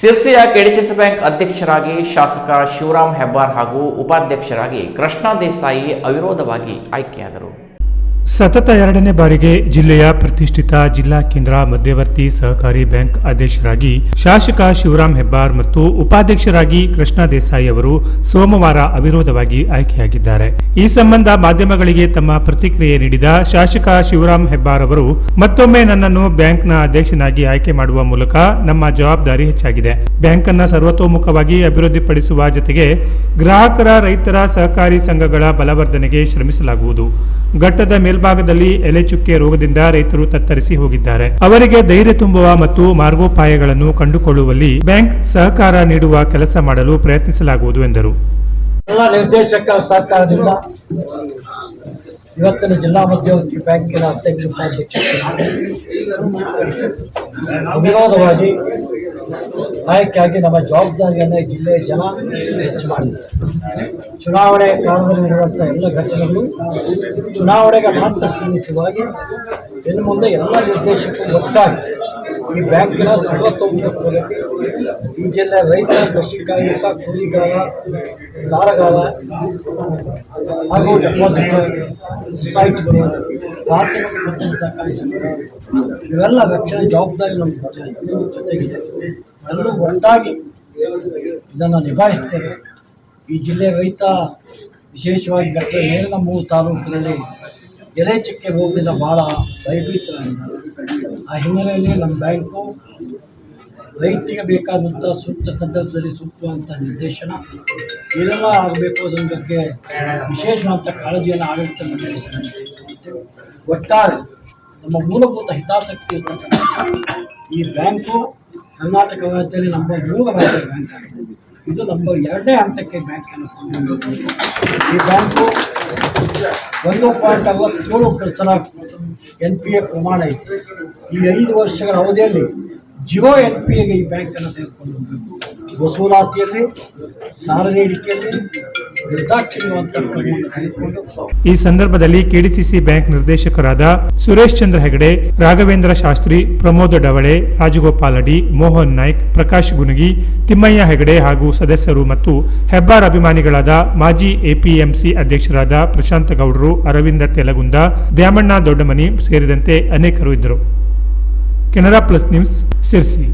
ಸಿರ್ಸಿಯ KDCC bank ಅಧ್ಯಕ್ಷರಾಗಿ ಶಾಸಕ ಶಿವರಾಮ್ ಹೆಬ್ಬಾರ್ ಹಾಗೂ ಉಪಾಧ್ಯಕ್ಷರಾಗಿ ಕೃಷ್ಣ ದೇಸಾಯಿ ಅವಿರೋಧವಾಗಿ ಆಯ್ಕೆಯಾದರು. ಸತತ ಎರಡನೇ ಬಾರಿಗೆ ಜಿಲ್ಲೆಯ ಪ್ರತಿಷ್ಠಿತ ಜಿಲ್ಲಾ ಕೇಂದ್ರ ಮಧ್ಯವರ್ತಿ ಸಹಕಾರಿ ಬ್ಯಾಂಕ್ ಅಧ್ಯಕ್ಷರಾಗಿ ಶಾಸಕ ಶಿವರಾಮ್ ಹೆಬ್ಬಾರ್ ಮತ್ತು ಉಪಾಧ್ಯಕ್ಷರಾಗಿ ಕೃಷ್ಣ ದೇಸಾಯಿ ಅವರು ಸೋಮವಾರ ಅವಿರೋಧವಾಗಿ ಆಯ್ಕೆಯಾಗಿದ್ದಾರೆ. ಈ ಸಂಬಂಧ ಮಾಧ್ಯಮಗಳಿಗೆ ತಮ್ಮ ಪ್ರತಿಕ್ರಿಯೆ ನೀಡಿದ ಶಾಸಕ ಶಿವರಾಮ್ ಹೆಬ್ಬಾರ್ ಅವರು, ಮತ್ತೊಮ್ಮೆ ನನ್ನನ್ನು ಬ್ಯಾಂಕ್ನ ಅಧ್ಯಕ್ಷನಾಗಿ ಆಯ್ಕೆ ಮಾಡುವ ಮೂಲಕ ನಮ್ಮ ಜವಾಬ್ದಾರಿ ಹೆಚ್ಚಾಗಿದೆ. ಬ್ಯಾಂಕ್ ಅನ್ನು ಸರ್ವತೋಮುಖವಾಗಿ ಅಭಿವೃದ್ಧಿಪಡಿಸುವ ಜೊತೆಗೆ ಗ್ರಾಹಕರ ರೈತರ ಸಹಕಾರಿ ಸಂಘಗಳ ಬಲವರ್ಧನೆಗೆ ಶ್ರಮಿಸಲಾಗುವುದು. ಘಟ್ಟದ ಮೇಲ್ಭಾಗದಲ್ಲಿ ಎಲೆ ಚುಕ್ಕೆ ರೋಗದಿಂದ ರೈತರು ತತ್ತರಿಸಿ ಹೋಗಿದ್ದಾರೆ. ಅವರಿಗೆ ಧೈರ್ಯ ತುಂಬುವ ಮತ್ತು ಮಾರ್ಗೋಪಾಯಗಳನ್ನು ಕಂಡುಕೊಳ್ಳುವಲ್ಲಿ ಬ್ಯಾಂಕ್ ಸಹಕಾರ ನೀಡುವ ಕೆಲಸ ಮಾಡಲು ಪ್ರಯತ್ನಿಸಲಾಗುವುದು ಎಂದರು. ಎಲ್ಲ ನಿರ್ದೇಶಕ ಸಹಕಾರದಿಂದ ಇವತ್ತಿನ ಜಿಲ್ಲಾ ಮಧ್ಯವರ್ತಿ ಬ್ಯಾಂಕಿನ ಅಧ್ಯಕ್ಷ ಉಪಾಧ್ಯಕ್ಷ. ಅವಿರೋಧವಾಗಿ ಆಯ್ಕೆಯಾಗಿ ನಮ್ಮ ಜವಾಬ್ದಾರಿಯನ್ನು ಜಿಲ್ಲೆಯ ಜನ ಹೆಚ್ಚು ಮಾಡಿದ್ದಾರೆ. ಚುನಾವಣೆ ಕಾಲದಲ್ಲಿ ನಡೆದಂಥ ಎಲ್ಲ ಘಟನೆಗಳು ಚುನಾವಣೆಗೆ ಮಾತ್ರ ಸೀಮಿತವಾಗಿ ಇನ್ನು ಮುಂದೆ ಎಲ್ಲ ನಿರ್ದೇಶಕ್ಕೂ ಒಟ್ಟಾಗಿ ಈ ಬ್ಯಾಂಕಿನ ಸರ್ವತೋಮುಖ ಪ್ರಗತಿ, ಈ ಜಿಲ್ಲೆ ರೈತ ಕೃಷಿ ಕಾರ್ಮಿಕ ಕೂಲಿಗಾರ ಸಾಲಗಾರ ಹಾಗೂ ಡೆಪಾಸಿಟ್ ಸೊಸೈಟಿಗಳು ಪ್ರಾಥಮಿಕ ಮತ್ತು ಸಹಕಾರಿ ಸಂಘ ಇವೆಲ್ಲ ರಕ್ಷಣೆ ಜವಾಬ್ದಾರಿ ನಮ್ಮ ಜೊತೆಗಿದೆ. ಎಲ್ಲರೂ ಒಟ್ಟಾಗಿ ಇದನ್ನು ನಿಭಾಯಿಸ್ತೇವೆ. ಈ ಜಿಲ್ಲೆ ರೈತ ವಿಶೇಷವಾಗಿ ಬೆಟ್ಟ ಮೇಲಿನ ಮೂರು ತಾಲೂಕಿನಲ್ಲಿ ಎಲೆ ಚಕ್ಕೆ ರೋಗದಿಂದ ಭಾಳ ಭಯಭೀತರಾಗಿದ್ದಾರೆ. ಆ ಹಿನ್ನೆಲೆಯಲ್ಲಿ ನಮ್ಮ ಬ್ಯಾಂಕು ರೈತರಿಗೆ ಬೇಕಾದಂಥ ಸೂಕ್ತ ಸಂದರ್ಭದಲ್ಲಿ ಸೂಕ್ತವಾದಂಥ ನಿರ್ದೇಶನ ಏನೆಲ್ಲ ಆಗಬೇಕು ಅದರ ಬಗ್ಗೆ ವಿಶೇಷವಾದಂಥ ಕಾಳಜಿಯನ್ನು ಆಡಳಿತ ಮಂಡಳಿ ಒಟ್ಟಾರೆ ನಮ್ಮ ಮೂಲಭೂತ ಹಿತಾಸಕ್ತಿ ಈ ಬ್ಯಾಂಕು ಕರ್ನಾಟಕ ರಾಜ್ಯದಲ್ಲಿ ನಂಬರ್ ಮೂರು ರಾಜ್ಯ ಬ್ಯಾಂಕ್ ಆಗಿದೆ. ಇದು ನಂಬರ್ ಎರಡನೇ ಹಂತಕ್ಕೆ ಬ್ಯಾಂಕನ್ನು ಈ ಬ್ಯಾಂಕು ಒಂದು ಪಾಯಿಂಟ್ ಅರವತ್ತೇಳು ಪರ್ಸೆಂಟ್ ಎನ್ ಪಿ ಎ ಪ್ರಮಾಣ ಇತ್ತು. ಈ ಐದು ವರ್ಷಗಳ ಅವಧಿಯಲ್ಲಿ ಜಿಯೋ ಎನ್ ಪಿ ಎಗೆ ಈ ಬ್ಯಾಂಕನ್ನು ತೆಗೆದುಕೊಂಡು ವಸೂಲಾತಿಯಲ್ಲಿ, ಸಾಲ ನೀಡಿಕೆಯಲ್ಲಿ ಈ ಸಂದರ್ಭದಲ್ಲಿ ಕೆಡಿಸಿಸಿ ಬ್ಯಾಂಕ್ ನಿರ್ದೇಶಕರಾದ ಸುರೇಶ್ ಚಂದ್ರ ಹೆಗಡೆ, ರಾಘವೇಂದ್ರ ಶಾಸ್ತ್ರಿ, ಪ್ರಮೋದ್ ಡವಳೆ, ರಾಜಗೋಪಾಲ್ ಅಡಿ, ಮೋಹನ್ ನಾಯ್ಕ್, ಪ್ರಕಾಶ್ ಗುನಗಿ, ತಿಮ್ಮಯ್ಯ ಹೆಗಡೆ ಹಾಗೂ ಸದಸ್ಯರು ಮತ್ತು ಹೆಬ್ಬಾರ್ ಅಭಿಮಾನಿಗಳಾದ ಮಾಜಿ ಎಪಿಎಂಸಿ ಅಧ್ಯಕ್ಷರಾದ ಪ್ರಶಾಂತ ಗೌಡರು, ಅರವಿಂದ ತೆಲಗುಂದ, ದ್ಯಾಮಣ್ಣ ದೊಡ್ಡಮನಿ ಸೇರಿದಂತೆ ಅನೇಕರು ಇದ್ದರು. Canara plus news Sirsi.